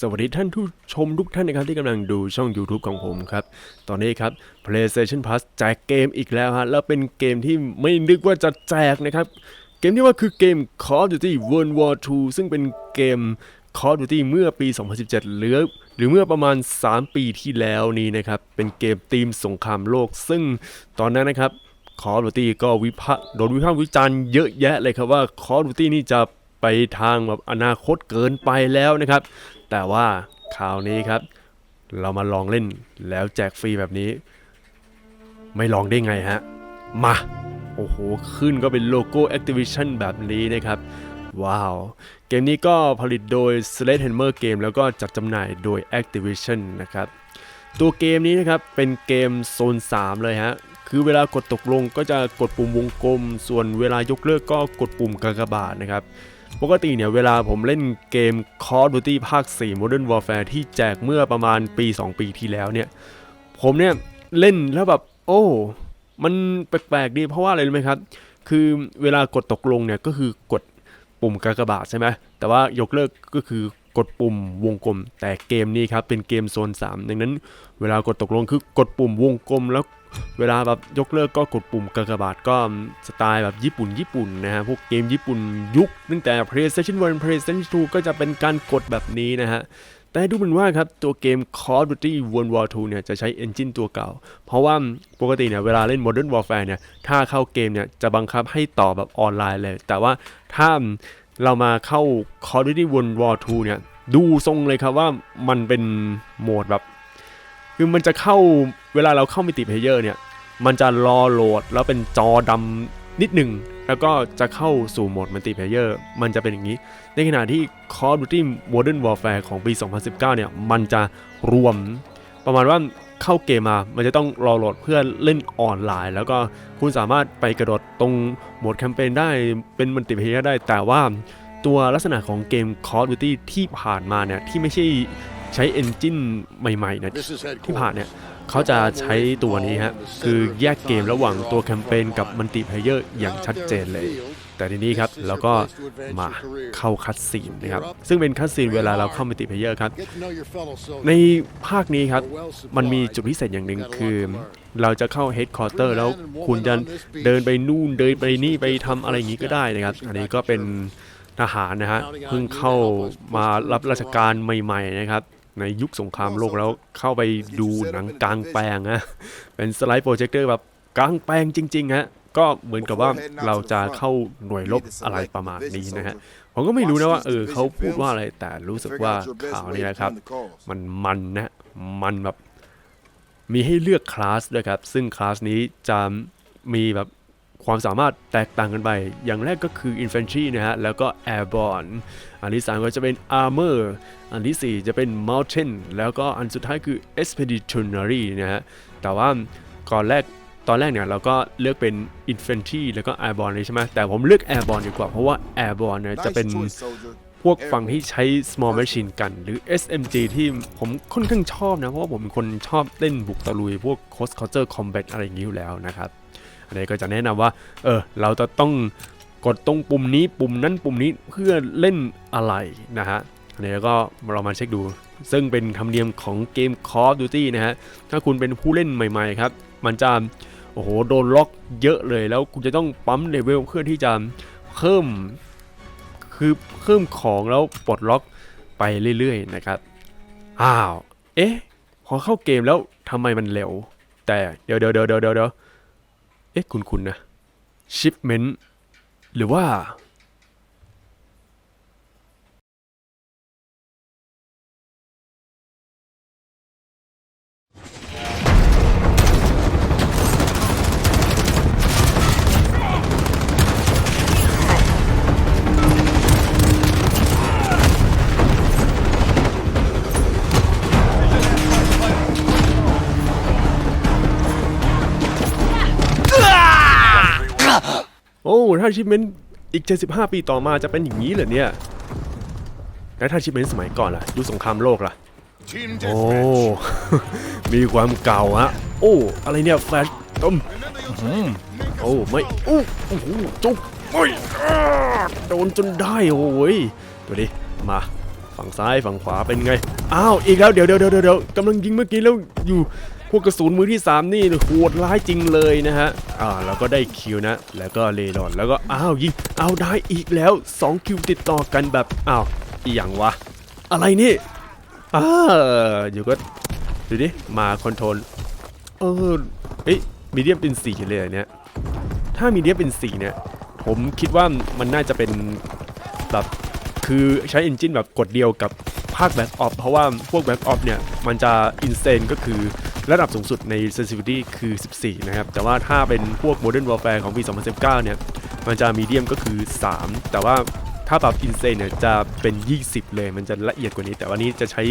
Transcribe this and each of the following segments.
สวัสดีท่านผู้ชมทุกท่านนะครับที่กำลังดูช่อง YouTube ของผมครับ ตอนนี้ครับ PlayStation Plus แจกเกมอีกแล้วฮะ แล้วเป็นเกมที่ไม่นึกว่าจะแจกนะครับ เกมที่ว่าคือเกม Call of Duty World War II ซึ่งเป็นเกม Call of Duty เมื่อปี 2017 หรือหรือเมื่อประมาณ 3 ปีที่แล้วนี้นะครับ เป็นเกมธีมสงครามโลก ซึ่งตอนนั้นนะครับ Call of Duty ก็วิพากษ์โดนวิพากษ์วิจารณ์เยอะแยะเลยครับว่า Call of Duty นี่จะไปทางแบบอนาคตเกินไปแล้วนะครับ แต่ว่าคราวนี้ครับ เรามาลองเล่นแล้วแจกฟรีแบบนี้ ไม่ลองได้ไงฮะ มา โอ้โห ขึ้นก็เป็นโลโก้ Activision แบบนี้นะครับ ว้าว เกมนี้ก็ผลิตโดย Sledgehammer Game แล้วก็จัดจำหน่ายโดย Activision นะครับ ตัวเกมนี้นะครับ เป็นเกมโซน 3 เลยฮะคือเวลากดตกลงก็จะกดปุ่มวงกลม ส่วนเวลายกเลิกก็กดปุ่มกากบาทนะครับ ปกติเนี่ยเวลาผมเล่นเกม Call of Duty ภาค 4 Modern Warfare ที่แจกเมื่อประมาณปี 2 ปีที่แล้วเนี่ย ผมเนี่ยเล่นแล้วแบบ โอ้ มันแปลกๆดีเพราะว่าอะไรรู้ไหมครับ คือเวลากดตกลงเนี่ยก็คือกดปุ่มกากบาทใช่ไหมแต่ว่ายกเลิกก็คือกดปุ่มวงกลม แต่เกมนี้ครับเป็นเกมโซน 3 ดังนั้น เวลากดตกลงคือกดปุ่มวงกลมแล้ว เวลาแบบยกเลิกก็กดปุ่มกากบาทก็สไตล์แบบญี่ปุ่นญี่ปุ่นนะฮะพวกเกมญี่ปุ่นยุคตั้งแต่ PlayStation 1 PlayStation 2 ก็จะเป็นการกดแบบนี้นะฮะแต่ดูเหมือนว่าครับตัวเกม Call of Duty World War II เนี่ยจะใช้ Engine ตัวเก่า เพราะว่าปกติเนี่ยเวลาเล่น Modern Warfare เนี่ยถ้าเข้าเกมเนี่ยจะบังคับให้ต่อแบบออนไลน์เลย แต่ว่าถ้าเรามาเข้า Call of Duty World War II เนี่ยดูทรงเลยครับว่ามันเป็นโหมดแบบ คือมันจะเข้าเวลาเราเข้ามิติเพลเยอร์เนี่ย มันจะรอโหลดแล้วเป็นจอดำนิดหนึ่ง แล้วก็จะเข้าสู่โหมดมัลติเพลเยอร์ มันจะเป็นอย่างนี้ ในขณะที่ Call of Duty Modern Warfare ของปี 2019 เนี่ย มันจะรวม ประมาณว่าเข้าเกมมา มันจะต้องรอโหลดเพื่อเล่นออนไลน์ แล้วก็คุณสามารถไปกระโดดตรงโหมดแคมเปญได้ เป็นมัลติเพลเยอร์ได้ แต่ว่าตัวลักษณะของเกม Call of Duty ที่ผ่านมาเนี่ย ที่ไม่ใช่ ใช้ Engine ใหม่ๆเนี่ยที่ผ่านเนี่ยเขาจะใช้ตัวนี้ฮะคือแยกเกมระหว่างตัวแคมเปญกับมัลติเพลเยอร์อย่างชัดเจนเลย แต่ทีนี้ครับเราก็มาเข้าคัดซีนนะครับซึ่งเป็นคัดซีนเวลาเราเข้ามัลติเพลเยอร์ครับ ในภาคนี้ครับมันมีจุดพิเศษอย่างหนึ่งคือเราจะเข้าเฮดคอร์เตอร์แล้วคุณจะเดินไปนู่นเดินไปนี่ไปทำอะไรอย่างนี้ก็ได้นะครับ อันนี้ก็เป็นทหารนะฮะเพิ่งเข้ามารับราชการใหม่ ๆ นะครับ ในยุคสงครามโลกแล้วเข้าไปดูหนังกลางแปลงนะเป็นสไลด์โปรเจคเตอร์แบบกลางแปลงจริงๆฮะก็เหมือนกับว่าเราจะเข้าหน่วยรบอะไรประมาณนี้นะฮะผมก็ไม่รู้นะว่าเออเขาพูดว่าอะไรแต่รู้สึกว่าข่าวนี้นะครับ มันมันนะมันแบบมีให้เลือกคลาสด้วยครับ ซึ่งคลาสนี้จะมีแบบความสามารถแตกต่างกันไป อย่างแรกก็คือ Infantry นะฮะ แล้วก็ Airborne อันที่ 3 ก็จะเป็น Armor อันที่ 4 จะเป็น Mountain แล้วก็อันสุดท้ายคือ Expeditionary นะฮะ แต่ว่าก่อนแรกตอนแรกเนี่ยเราก็เลือกเป็น Infantry แล้วก็ Airborne เลยใช่ไหมแต่ผมเลือก Airborne ดีกว่า เพราะว่า Airborne เนี่ยจะเป็นพวกฝั่งที่ใช้ small machine กัน หรือ SMG ที่ผมค่อนข้างชอบนะ เพราะว่าผมเป็นคนชอบเล่นบุกตะลุย พวก close quarter combat อะไรอย่างนี้อยู่แล้วนะครับ อันนี้ก็จะแนะนำว่า เออ เราจะต้อง กดตรงปุ่มนี้ปุ่มนั้นปุ่มนี้เพื่อเล่นอะไรนะฮะอันนี้ก็เรามาเช็คดู ซึ่งเป็นธรรมเนียมของเกม Call of Duty นะฮะ ถ้าคุณเป็นผู้เล่นใหม่ๆครับ มันจะโอ้โหโดนล็อกเยอะเลย แล้วคุณจะต้องปั๊มเลเวลเพื่อที่จะเพิ่มคือเพิ่มของแล้วปลดล็อกไปเรื่อยๆนะครับ อ้าว เอ๊ะ พอเข้าเกมแล้วทำไมมันเร็ว แต่เดี๋ยวเดี๋ยวเดี๋ยวเดี๋ยวเดี๋ยวเอ๊ะคุณคุณนะ shipment หรือว่า โอ้ถ้าชิปเมนอีก 75 ปีต่อมาจะเป็นอย่างนี้เหรอเนี่ย แล้วถ้าชิปเมนสมัยก่อนล่ะ ยุคสงครามโลกล่ะ โอ้ มีความเก่าฮะ โอ้ อะไรเนี่ย แฟลชต้มอื้อหือโอ้ ไม่ โอ้โอ้โหจุกไม่อ้าโดนจนได้โอ้ยตัวนี้มา ฝั่งซ้ายฝั่งขวาเป็นไง อ้าว อีกแล้ว เดี๋ยวเดี๋ยวเดี๋ยวเดี๋ยวกำลังยิงเมื่อกี้แล้วอยู่พวกกระสุนมือที่ 3 นี่โหดร้ายจริงเลยนะฮะ อ่าแล้วก็ได้คิวนะ แล้วก็เลดอน แล้วก็อ้าวยิง เอาได้อีกแล้ว 2 คิวติดต่อกันแบบ อ้าวอีหยังวะ อะไรนี่อ่าอยู่ก็ดูดิ มาคอนโทรล เออเอ๊มีเดียมเป็นสีเลยเนี่ยถ้ามีเดียมเป็นสีเนี่ย ผมคิดว่ามันน่าจะเป็นแบบคือใช้ Engine แบบกดเดียวกับภาค Back Off เพราะว่าพวก Back Off เนี่ย มันจะ insane ก็คือ ระดับสูงสุดใน sensitivity คือ 14 นะครับ แต่ว่าถ้าเป็นพวก Modern Warfare ของปี 2019 เนี่ย มันจะ medium ก็คือ 3 แต่ว่าถ้าแบบ insane เนี่ยจะเป็น 20 เลย มันจะละเอียดกว่านี้ แต่วันนี้จะใช้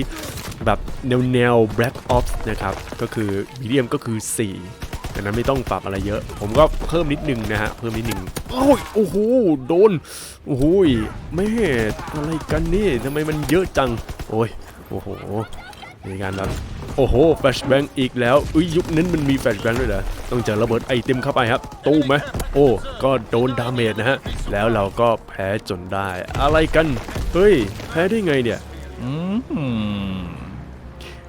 แบบแนวแนว Black Ops นะครับ ก็คือ medium ก็คือ 4 ดังนั้นไม่ต้องปรับอะไรเยอะ ผมก็เพิ่มนิดนึงนะฮะ เพิ่มนิดนึงโอ้ยโอ้โห โดน โอ้โหยแม่อะไรกันนี่ทำไมมันเยอะจัง โอ้ย โอ้โห มีการแบบโอ้โหแฟชแบงอีกแล้วอุ้ยยุคนั้นมันมีแฟชแบงด้วยเหรอต้องเจอระเบิดไอเต็มเข้าไปครับ ตู้ไหมโอ้ก็โดนดาเมจนะฮะ แล้วเราก็แพ้จนได้ อะไรกัน เฮ้ย แพ้ได้ไงเนี่ยอืม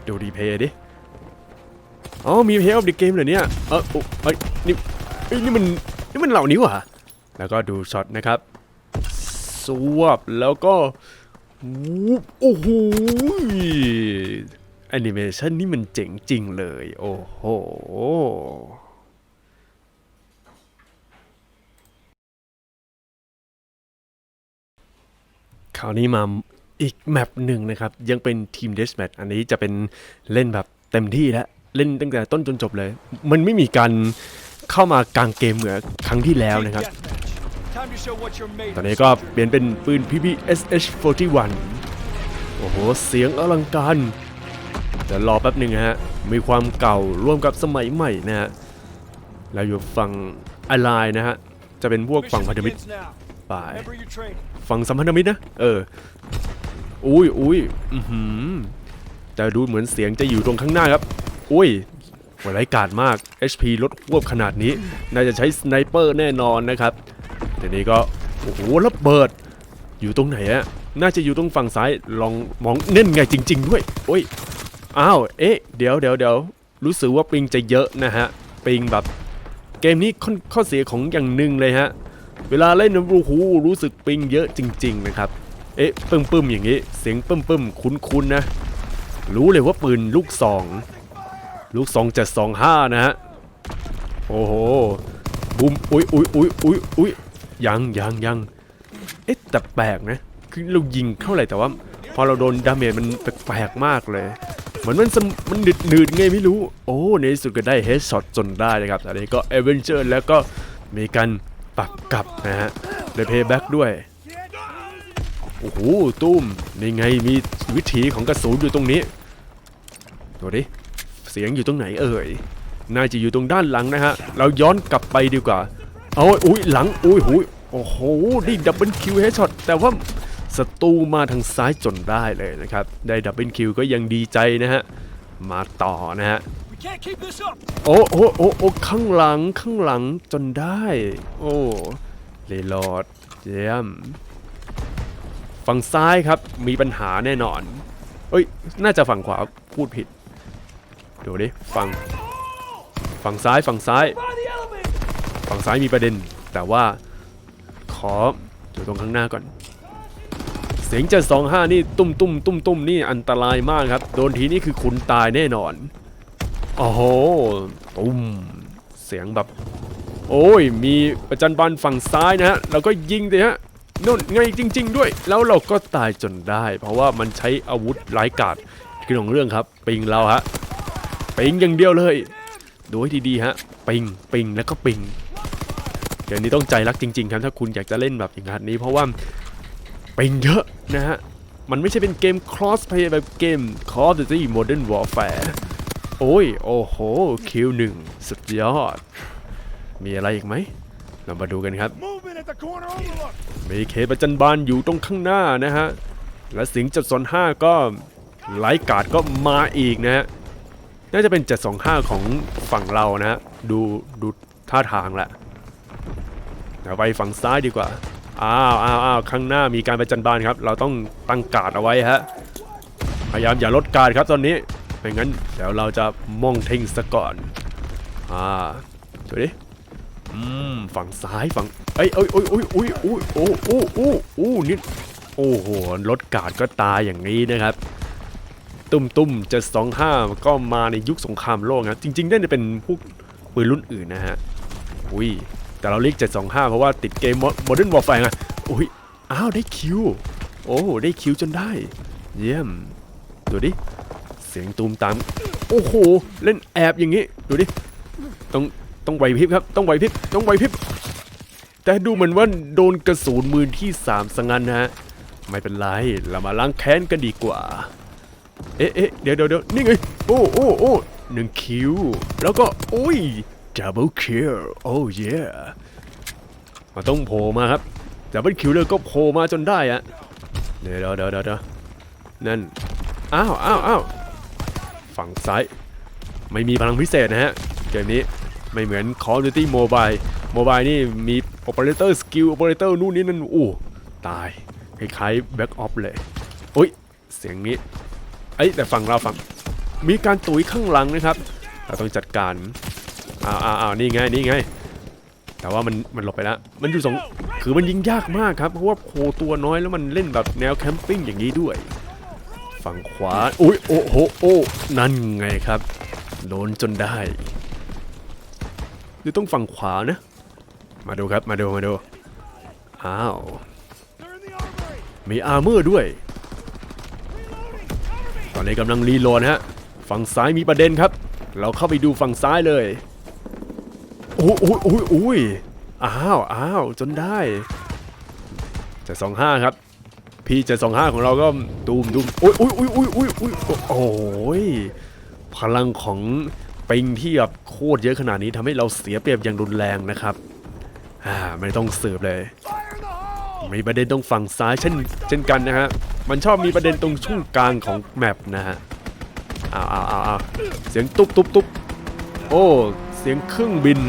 ดูรีเพย์ดิอ๋อมีเพย์ออฟเดอะเกมเหรอเนี่ยเออโอ้เอ้ยนี่นี่มันนี่มันเหล่านี้วะแล้วก็ดูช็อตนะครับสวบแล้วก็วูบโอ้โห อนิเมชันนี่มันเจ๋งจริงเลย โอ้โหคราวนี้มาอีกแมปหนึ่งนะครับ ยังเป็นทีมเดสแมทอันนี้จะเป็นเล่นแบบเต็มที่แล้ว เล่นตั้งแต่ต้นจนจบเลย มันไม่มีการเข้ามากลางเกมเหมือนครั้งที่แล้วนะครับ ตอนนี้ก็เปลี่ยนเป็นปืน PPSH 41 โอ้โห เสียงอลังการ เดี๋ยวรอแป๊บหนึ่งฮะ มีความเก่าร่วมกับสมัยใหม่นะฮะแล้วอยู่ฝั่งอ l ไลน์นะฮะ จะเป็นพวกฝั่งพันธมิตรป่ายฝั่งสัมพันธมิตรนะ เออ อุ้ยอุ้ยอือหือแต่ดูเหมือนเสียงจะอยู่ตรงข้างหน้าครับ อุ้ยหัวไรายกาดมาก HP ลดหวบขนาดนี้ น่าจะใช้สไนเปอร์แน่นอนนะครับเดี๋ยวนี้ก็ โอ้โหระเบิด อยู่ตรงไหนอะน่าจะอยู่ตรงฝั่งซ้าย ลองมองเน่นไงจริง ๆ ด้วย โอ้ย อ้าวเอ๊ะเดี๋ยวเดี๋ยวเดี๋ยวรู้สึกว่าปิงจะเยอะนะฮะปิงแบบเกมนี้ข้อขอเสียของอย่างหนึ่งเลยฮะเวลาเล่นนะโอ้โหรู้สึกปิงเยอะจริง ๆ นะครับ เอ๊ะปึ้มปึ้มๆอย่างนี้ เสียงปึ้มปึ้มๆคุ้นๆนะ รู้เลยว่าปืนลูกซองลูกซองจะสองห้านะฮะโอ้โหบุมอุ้ยอุ้ยอุ้ยอุ้ยอุ้ยยังยังยังเอ๊ะแต่แปลกนะคือเรายิงเท่าไหร่แต่ว่า พอเราโดนดาเมจมันแปลกๆมากเลย เหมือนมันมันหนืดหนืดไงไม่รู้ โอ้ในที่สุดก็ได้เฮดช็อตจนได้นะครับอันนี้ก็เอเวนเจอร์แล้วก็มีการปรับกลับนะฮะเลยเพย์แบ็กด้วย โอ้โหตุ้มนี่ไงมีวิถีของกระสุนอยู่ตรงนี้ดูดิเสียงอยู่ตรงไหนเอ่ยน่าจะอยู่ตรงด้านหลังนะฮะ เราย้อนกลับไปดีกว่า เอาอุ้ยหลัง อุ้ยหุยโอ้โห ได้ดับเบิลคิวเฮดช็อต แต่ว่า ศัตรูมาทางซ้ายจนได้เลยนะครับ ได้ดับเบิลคิวก็ยังดีใจนะฮะ มาต่อนะฮะ โอ้โอ้โอ้โอ้ข้างหลังข้างหลังจนได้ โอ้เลยลอดเยี่ยมฝั่งซ้ายครับมีปัญหาแน่นอน เอ้ย น่าจะฝั่งขวาพูดผิด ดูดิฝั่งฝั่งซ้ายฝั่งซ้าย ฝั่งซ้ายมีประเด็น แต่ว่าขออยู่ตรงข้างหน้าก่อน เสียงจะสองห้านี่ตุ้มตุ้มตุ้มตุ้มนี่อันตรายมากครับ โดนทีนี่คือคุณตายแน่นอน โอ้โห ตุ้ม เสียงแบบ โอ้ย มีประจันบานฝั่งซ้ายนะฮะ แล้วก็ยิงเลยฮะนู่นไงจริง ๆ ด้วย แล้วเราก็ตายจนได้ เพราะว่ามันใช้อาวุธร้ายกาจคือของเรื่องครับ ปิงเราฮะ ปิงอย่างเดียวเลย ดูให้ดีๆฮะ ปิง ปิง แล้วก็ปิงเดี๋ยวนี้ต้องใจรักจริง ๆ ครับ ถ้าคุณอยากจะเล่นแบบอย่างนี้เพราะว่า ปิงเยอะนะฮะ มันไม่ใช่เป็นเกม cross play แบบเกม Call of Duty Modern Warfare โอ้ย โอ้โห คิวหนึ่งสุดยอด มีอะไรอีกไหม เรามาดูกันครับ Movement at the corner overlook. มีเคประจันบานอยู่ตรงข้างหน้านะฮะ และสิงห์725ก็ไลท์การ์ดก็มาอีกนะฮะ น่าจะเป็น725ของฝั่งเรานะฮะ ดูดูท่าทางแหละเดี๋ยวไปฝั่งซ้ายดีกว่า อ้าวอ้าวอ้าวข้างหน้ามีการประจันบานครับ เราต้องตั้งการ์ดเอาไว้ฮะ พยายามอย่าลดการ์ดครับตอนนี้ ไม่งั้นเดี๋ยวเราจะมองเทงซะก่อน อ่าดูดิ อืม ฝั่งซ้ายฝั่ง เอ้ยเอ้ยเอ้ยเอ้ยเอ้ยเอ้ยโอ้โอ้โอ้โอ้นี่โอ้โห ลดการ์ดก็ตายอย่างนี้นะครับ ตุ้มตุ้มจะสองห้าก็มาในยุคสงครามโลกนะจริงๆน่าจะเป็นพวกปืนรุ่นอื่นนะฮะ อุ้ย แต่เราเรียก725 เพราะว่าติดเกม Modern Warfare ไงอุ้ยอ้าวได้คิว โอ้ได้คิวจนได้ เยี่ยม ดูดิ เสียงตูมตาม โอ้โห เล่นแอบอย่างงี้ ดูดิ ต้องต้องไหวพริบครับ ต้องไหวพริบ ต้องไหวพริบ แต่ดูเหมือนว่าโดนกระสุนมือที่ 3 สังันนะฮะ ไม่เป็นไร เรามาล้างแค้นกันดีกว่า เอ๊ะเอ๊ะเดี๋ยวเดี๋ยวเดี๋ยวนี่ไง โอ้โอ้โอ้หนึ่งคิว แล้วก็โอ้ย double kill โอ้ yeah มันต้องโผล่มาครับ double kill เลยก็โผล่มาจนได้อะเดี๋ยวเดี๋ยวเดี๋ยวเดี๋ยวนั่น อ้าวอ้าวอ้าวฝั่งซ้าย ไม่มีพลังพิเศษนะฮะ เกมนี้ไม่เหมือน Call of Duty Mobile Mobile นี่มี Operator Skill Operator นู่นนี่นั่นอู้ตาย คล้ายๆ Back Off เลยโอ้ย เสียงนี้เอ้ยแต่ฝั่งเราฝั่งมีการตุ๋ยข้างหลังนะครับ เราต้องจัดการ อ้าวอ้าวนี่ไงนี่ไง แต่ว่ามันมันหลบไปแล้ว มันอยู่สองคือมันยิงยากมากครับเพราะว่าโคตัวน้อยแล้วมันเล่นแบบแนวแคมปิ้งอย่างนี้ด้วย ฝั่งขวาอุ้ยโอ้โหโอ้นั่นไงครับโดนจนได้หรือต้องฝั่งขวานะ มาดูครับมาดูมาดูอ้าวมีอาร์เมอร์ด้วย ตอนนี้กำลังรีโหลดฮะ ฝั่งซ้ายมีประเด็นครับ เราเข้าไปดูฝั่งซ้ายเลย อ้ยโอ้ยโอ้ยโอ้ยอ้าวอ้าวจนได้จะสองห้าครับพี่จะสองห้าของเราก็ตูมตูมโอ้ยโอ้ยโอ้ยโอ้ยโอ้ยโอ้ยโอ้ยพลังของปิงที่แบบโคตรเยอะขนาดนี้ทำให้เราเสียเปรียบอย่างรุนแรงนะครับอ่าไม่ต้องสืบเลยมีประเด็นตรงฝั่งซ้ายเช่นเช่นกันนะฮะมันชอบมีประเด็นตรงช่วงกลางของแมปนะฮะอ้าวอ้าวอ้าวเสียงตุ๊บตุ๊บตุ๊บโอ้เสียงเครื่องบิน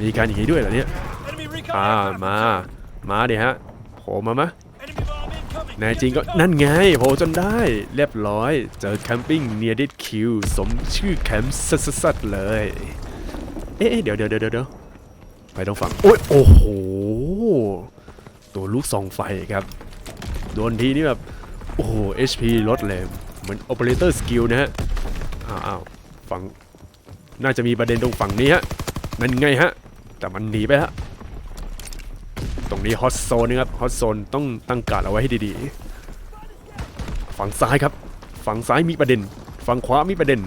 มีการอย่างนี้ด้วยเหรอเนี่ย Enemy recon อ่า aircraft มา observed. มาดิฮะโผล่มามะ Enemy bomb incoming. แน่จริงก็นั่นไงโผล่จนได้เรียบร้อย เจอแคมปิ้งเนียดิดคิวสมชื่อแคมป์สัสๆเลย เอ๊ะเอ๊ะเดี๋ยวเดี๋ยวเดี๋ยวเดี๋ยวไปต้องฝั่งโอ้ยโอ้โห ตัวลูกซองไฟครับ โดนทีนี่แบบ โอ้โห HP ลดเลยเหมือน Operator Skill นะฮะ อ้าวอ้าวฝั่งน่าจะมีประเด็นตรงฝั่งนี้ฮะนั่นไงฮะ แต่มันหนีไปฮะตรงนี้ฮอตโซนนะครับฮอตโซนต้องตั้งการเอาไว้ให้ดีๆ ฝั่งซ้ายครับ ฝั่งซ้ายมีประเด็น ฝั่งขวามีประเด็น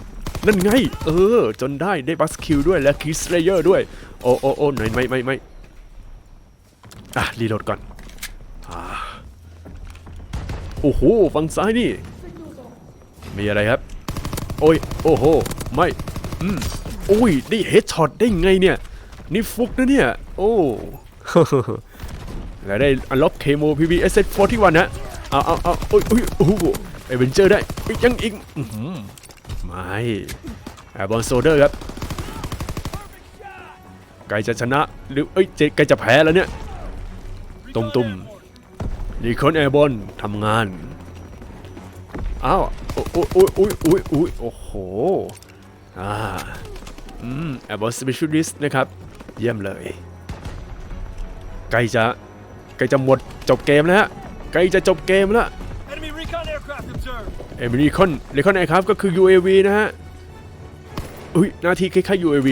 นั่นไง เออ จนได้ได้บัสคิวด้วยและคิสเลเยอร์ด้วย โอ้โอ้โอ้ไหนไม่ไม่ไม่อะ รีโหลดก่อนอ่าโอ้โห ฝั่งซ้ายนี่ มีอะไรครับ โอ้ย โอ้โห ไม่ อืมโอ้ย ได้เฮดช็อตได้ไงเนี่ย นี่ฟุกนะเนี่ย โอ้แล้วได้อันล็อกเคโมพีบีเอสเซฟที่วันนะเอาเอาเอาโอ้ยโอ้ยโอ้โหเอเวนเจอร์ได้ยังอีกไม่แอร์บอลโซเดอร์ครับไกลจะชนะหรือเอ้ยเจไกลจะแพ้แล้วเนี่ย ตุ่มตุ่มนี่คนแอร์บอลทำงานอ้าวโอ้โอ้โอ้ยโอ้ยโอ้ยโอ้ยโอ้โหอ่าอืมแอร์บอลสเปเชียลิสต์นะครับ เยี่ยมเลย ใกล้จะใกล้จะหมดจบเกมแล้วฮะใกล้จะจบเกมแล้ว Enemy recon aircraft observed. เอมิรีคอนเรคอนไอครับก็คือ UAV นะฮะอุ้ยหน้าที่คล้ายๆ UAV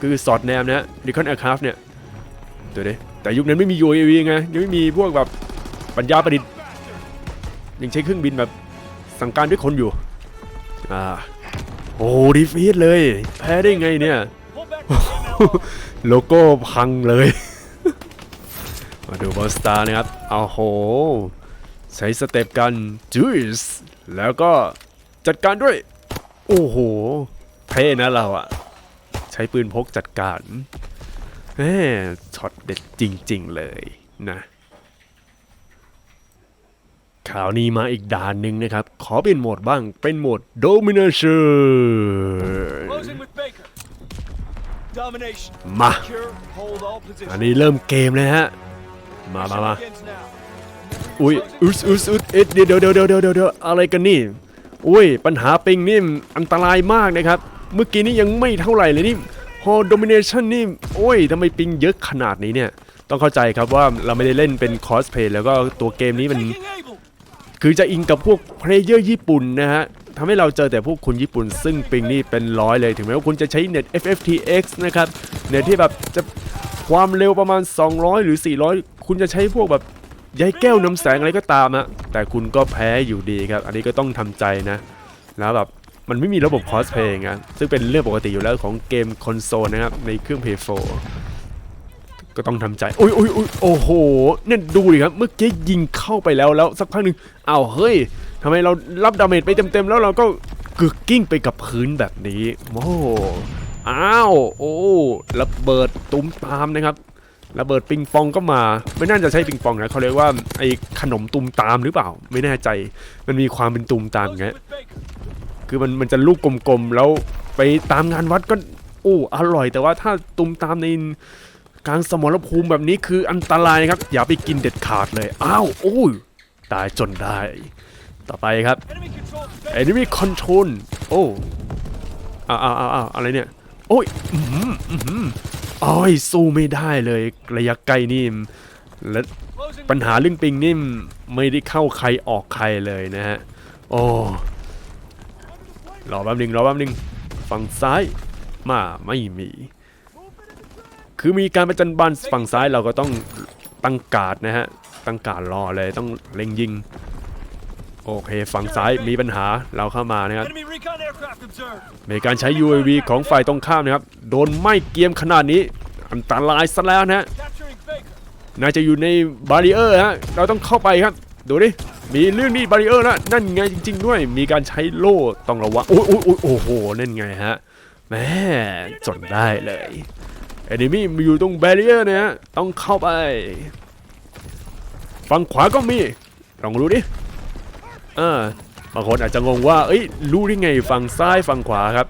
คือสอดแนมนะฮะเรคอนไอครับเนี่ยเดี๋ยวดิแต่ยุคนั้นไม่มี UAV ไงยังไม่มีพวกแบบปัญญาประดิษฐ์ยังใช้เครื่องบินแบบสั่งการด้วยคนอยู่อ่าโอ้ดีฟีดเลย แพ้ได้ไงเนี่ย โลโก้พังเลย มาดูบอลสตาร์นะครับเอาโห ใช้สเต็ปกันจูสแล้วก็จัดการด้วย โอ้โห เท่นะเราอะใช้ปืนพกจัดการแหมช็อตเด็ดจริง ๆ เลยนะข่าวนี้มาอีกด่านหนึ่งนะครับ ขอเป็นโหมดบ้างเป็นโหมด Domination Closing with Baker. Domination. มา Secure. Hold all อัน positions. นี้เริ่มเกมเลยฮะ มามามา Begins now. อุ้ยอุสอุสอุสเอ็ดเดี๋ยวเดี๋ยวเดี๋ยวเดี๋ยวเดี๋ยวเดี๋ยวอะไรกันนี่ อุ้ย ปัญหาปิงนี่อันตรายมากนะครับ เมื่อกี้นี้ยังไม่เท่าไหร่เลยนี่พอโดมิเนชันนี่ โอ้ยทำไมปิงเยอะขนาดนี้เนี่ย ต้องเข้าใจครับว่าเราไม่ได้เล่นเป็นคอสเพลย์แล้วก็ตัวเกมนี้มัน Taking Able. คือจะอิงกับพวกเพลเยอร์ญี่ปุ่นนะฮะ ทำให้เราเจอแต่พวกคนญี่ปุ่นซึ่งปิงนี่เป็นร้อยเลยถึงแม้ว่าคุณจะใช้เน็ต FFTX นะครับ เน็ตที่แบบจะความเร็วประมาณ 200 หรือ 400 คุณจะใช้พวกแบบใยแก้วน้ำแสงอะไรก็ตามอะแต่คุณก็แพ้อยู่ดีครับ อันนี้ก็ต้องทำใจนะ แล้วแบบมันไม่มีระบบคอสเพลย์ไงซึ่งเป็นเรื่องปกติอยู่แล้วของเกมคอนโซลนะครับในเครื่อง PS4 ก็ต้องทำใจโอ้ยอุ้ยอุ้ยโอ้โหเนี่ยดูดิครับเมื่อกี้ยิงเข้าไปแล้วแล้วสักพักหนึ่งอ้าวเฮ้ยทำไมเรารับดาเมจไปเต็มๆแล้วเราก็กึกกิ้งไปกับพื้นแบบนี้โอ้อ้าวโอ้ระเบิดตุ้มตามนะครับระเบิดปิงปองก็มา ไม่น่าจะใช่ปิงปองนะเขาเรียกว่าไอ้ขนมตุ้มตามหรือเปล่า ไม่แน่ใจมันมีความเป็นตุ้มตามไง Closing with Baker. คือมันมันจะลูกกลมๆแล้วไปตามงานวัดก็โอ้อร่อย แต่ว่าถ้าตุมตามใน กลางสมรภูมิแบบนี้คืออันตรายนะครับ อย่าไปกินเด็ดขาดเลย อ้าวโอ้ยตายจนได้ ต่อไปครับ Enemy control enemy control โอ้อ้าวอ้าวอ้าวอะไรเนี่ย โอ้ยอืมอืมอ้อยสู้ไม่ได้เลยระยะไกลนี่และปัญหาเรื่องปิงนี่ไม่ได้เข้าใครออกใครเลยนะฮะ โอ้รอแป๊บหนึงรอแป๊บหนึงฝั่งซ้ายมาไม่มี คือมีการประจันบานฝั่งซ้ายเราก็ต้องตั้งการ์ดนะฮะ ตั้งการ์ดรอเลยต้องเล็งยิง โอเคฝั่งซ้ายมีปัญหาเราเข้ามานะครับมีการใช้ UAV ของฝ่ายตรงข้ามนะครับ โดนไม้เกียมขนาดนี้อันตรายซะแล้วนะฮะน่าจะอยู่ในบาริเออร์ฮะเราต้องเข้าไปครับ ดูดิมีเรื่องนี้บาริเออร์แล้วนั่นไงจริง ๆ ด้วย มีการใช้โล่ต้องระวังโอ้ยโอ้ยโอ้โหนั่นไงฮะแม่จนได้เลย เอนิมี่อยู่ตรงแบาริเออร์เนี่ยฮะต้องเข้าไป ฝั่งขวาก็มี ลองรู้ดิอ่าบางคนอาจจะงงว่า เอ้ย รู้ได้ไงฝั่งซ้ายฝั่งขวาครับ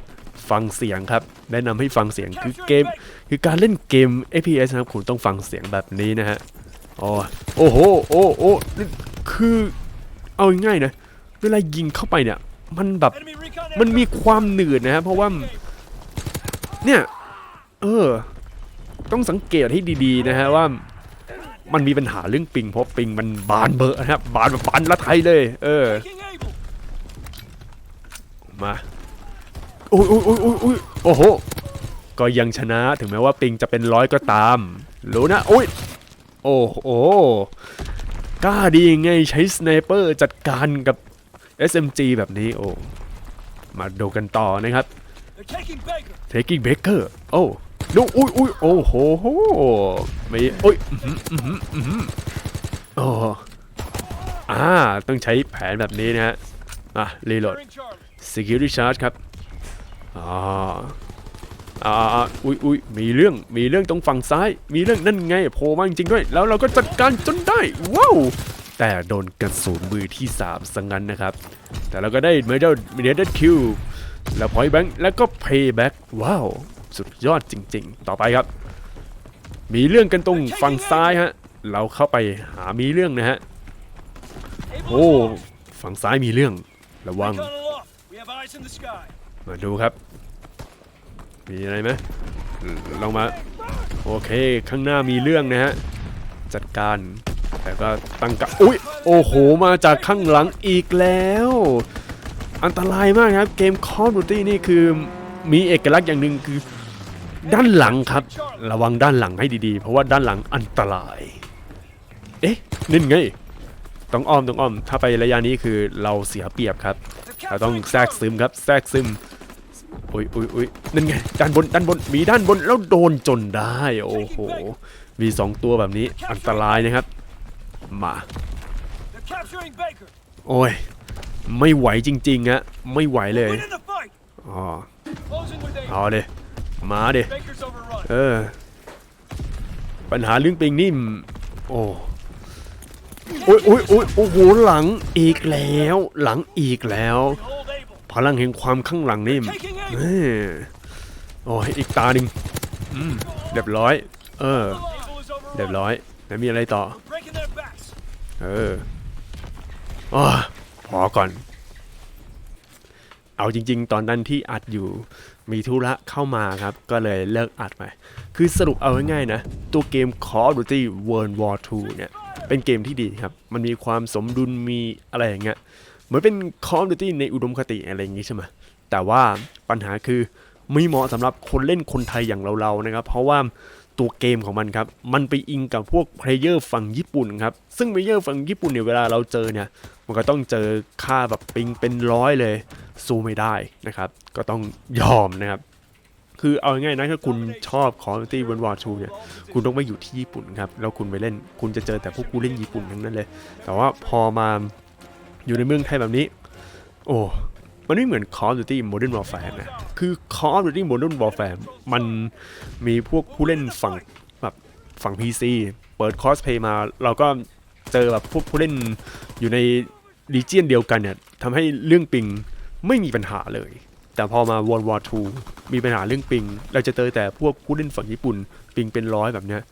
ฟังเสียงครับ แนะนำให้ฟังเสียงคือเกม คือการเล่นเกม FPS นะครับคุณต้องฟังเสียงแบบนี้นะฮะอ๋อโอ้โห โอ้โอ้คือ เอาง่ายๆนะ เวลายิงเข้าไปเนี่ย มันแบบ มันมีความหนืดนะฮะ เพราะว่า เนี่ย เออ ต้องสังเกตให้ดีๆนะฮะว่ามันมีปัญหาเรื่องปิงเพราะปิงมันบานเบอร์นะครับบานแบบบานละไทยเลย เออ มาโอ้ยโอ้ยโอ้ยโอ้ยโอ้ยโอ้โหก็ยังชนะถึงแม้ว่าปิงจะเป็นร้อยก็ตาม รู้นะโอ้ยโอ้โหกล้าดียังไงใช้สไนเปอร์จัดการกับ SMG แบบนี้โอ้มาดูกันต่อนะครับ taking Baker. Taking Baker โอ้ ดูอุ้ยอุ้ยโอ้โหม่โอ้ยอื้อหืออื้อหืออื้อหือโอ้อ่าต้องใช้แผนแบบนี้นะฮะอะรีโหลด security charge ครับอ่าอ่าอ่าอุ้ยอุ้ยมีเรื่องมีเรื่องตรงฝั่งซ้าย มีเรื่องนั่นไงโผล่มาจริงๆด้วย แล้วเราก็จัดการจนได้ว้าวแต่โดนกระสุนมือที่3สังงั้นนะครับ แต่เราก็ได้เมเดัลเมดัลคิวแล้วพอยแบงค์แล้วก็เพย์แบ็กว้าว สุดยอดจริง ๆ ต่อไปครับ มีเรื่องกันตรงฝั่งซ้ายฮะ เราเข้าไปหามีเรื่องนะฮะ โอ้ ฝั่งซ้ายมีเรื่อง ระวัง มาดูครับ มีอะไรไหมลองมา โอเค ข้างหน้ามีเรื่องนะฮะ จัดการแต่ก็ตั้งกับอุ้ยโอ้โห มาจากข้างหลังอีกแล้ว อันตรายมากครับ เกม Call of Duty นี่คือมีเอกลักษณ์อย่างหนึ่งคือ ด้านหลังครับ ระวังด้านหลังให้ดีๆ เพราะว่าด้านหลังอันตราย เอ๊ะนี่ไงต้องอ้อมต้องอ้อม ถ้าไประยะนี้คือเราเสียเปรียบครับ เราต้องแทรกซึมครับ แทรกซึมโอ้ยโอ้ยโอ้ยนั่นไงด้านบนด้านบนมีด้านบนแล้วโดนจนได้โอ้โหมีสองตัวแบบนี้อันตรายนะครับ มาโอ้ยไม่ไหวจริงๆอะไม่ไหวเลยอ๋อเอาเด มาเด Baker's overrun. เออ ปัญหาเรื่องปิงนี่มโอ้โอ้ยโอ้ยโอ้ยโอ้โหหลังอีกแล้ว หลังอีกแล้ว Hold Able. พลังแห่งความข้างหลังนี่ Taking Able. เอ้ยโอ้ยอีกตาหนึ่งอืมเรียบร้อย เออ Able is เรียบ overrun. ร้อยแล้วมีอะไรต่อ Breaking their backs. เอออ๋อพอก่อน เอาจริง ๆ ตอนนั้นที่อัดอยู่ มีธุระเข้ามาครับ ก็เลยเลิกอัดไป คือสรุปเอาง่ายๆนะ ตัวเกม Call of Duty World War II เนี่ย เป็นเกมที่ดีครับ มันมีความสมดุลมีอะไรอย่างเงี้ย เหมือนเป็น Call of Duty ในอุดมคติอะไรอย่างงี้ใช่ไหมแต่ว่าปัญหาคือไม่เหมาะสำหรับคนเล่นคนไทยอย่างเราๆนะครับ เพราะว่าตัวเกมของมันครับ มันไปอิงกับพวกเพลเยอร์ฝั่งญี่ปุ่นครับ ซึ่งเพลเยอร์ฝั่งญี่ปุ่นเนี่ยเวลาเราเจอเนี่ย มันก็ต้องเจอค่าแบบปิงเป็นร้อยเลย สู้ไม่ได้นะครับ ก็ต้องยอมนะครับ คือเอาง่ายๆนะถ้าคุณชอบ Call of Duty World War II เนี่ย คุณต้องไปอยู่ที่ญี่ปุ่นครับ แล้วคุณไปเล่น คุณจะเจอแต่พวกกูเล่นญี่ปุ่นทั้งนั้นเลย แต่ว่าพอมาอยู่ในเมืองไทยแบบนี้ โอ้มันไม่เหมือน Call of Duty Modern Warfare นะ คือ Call of Duty Modern Warfare มันมีพวกผู้เล่นฝั่งแบบฝั่ง PC เปิด cosplay มา เราก็เจอแบบพวกผู้เล่นอยู่ใน region เดียวกันเนี่ยทำให้เรื่องปิง ไม่มีปัญหาเลย แต่พอมา World War II มีปัญหาเรื่องปิง เราจะเจอแต่พวกผู้เล่นฝั่งญี่ปุ่น ปิงเป็นร้อยแบบเนี้ย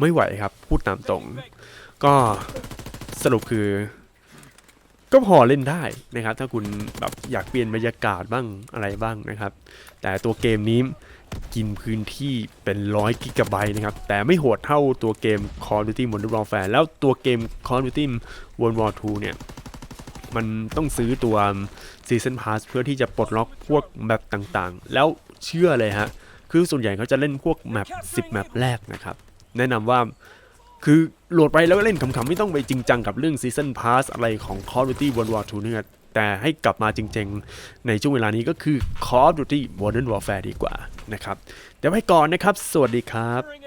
ไม่ไหวครับ พูดตามตรง ก็สรุปคือ ก็พอเล่นได้นะครับ ถ้าคุณแบบอยากเปลี่ยนบรรยากาศบ้างอะไรบ้างนะครับ แต่ตัวเกมนี้กินพื้นที่เป็นร้อยกิกะไบต์นะครับ แต่ไม่โหดเท่าตัวเกม Call of Duty Modern Warfare แล้วตัวเกม Call of Duty World War II เนี่ย มันต้องซื้อตัว Season Pass เพื่อที่จะปลดล็อกพวกแมปต่างๆ แล้วเชื่อเลยฮะ คือส่วนใหญ่เขาจะเล่นพวกแมป10 แมปแรกนะครับ แนะนำว่าคือโหลดไปแล้วเล่นขำๆ ไม่ต้องไปจริงจังกับเรื่อง Season Pass อะไรของ Call of Duty World War II เนี่ยแต่ให้กลับมาจริงๆ ในช่วงเวลานี้ก็คือ Call of Duty Modern Warfare ดีกว่านะครับ เดี๋ยวไปก่อนนะครับ สวัสดีครับ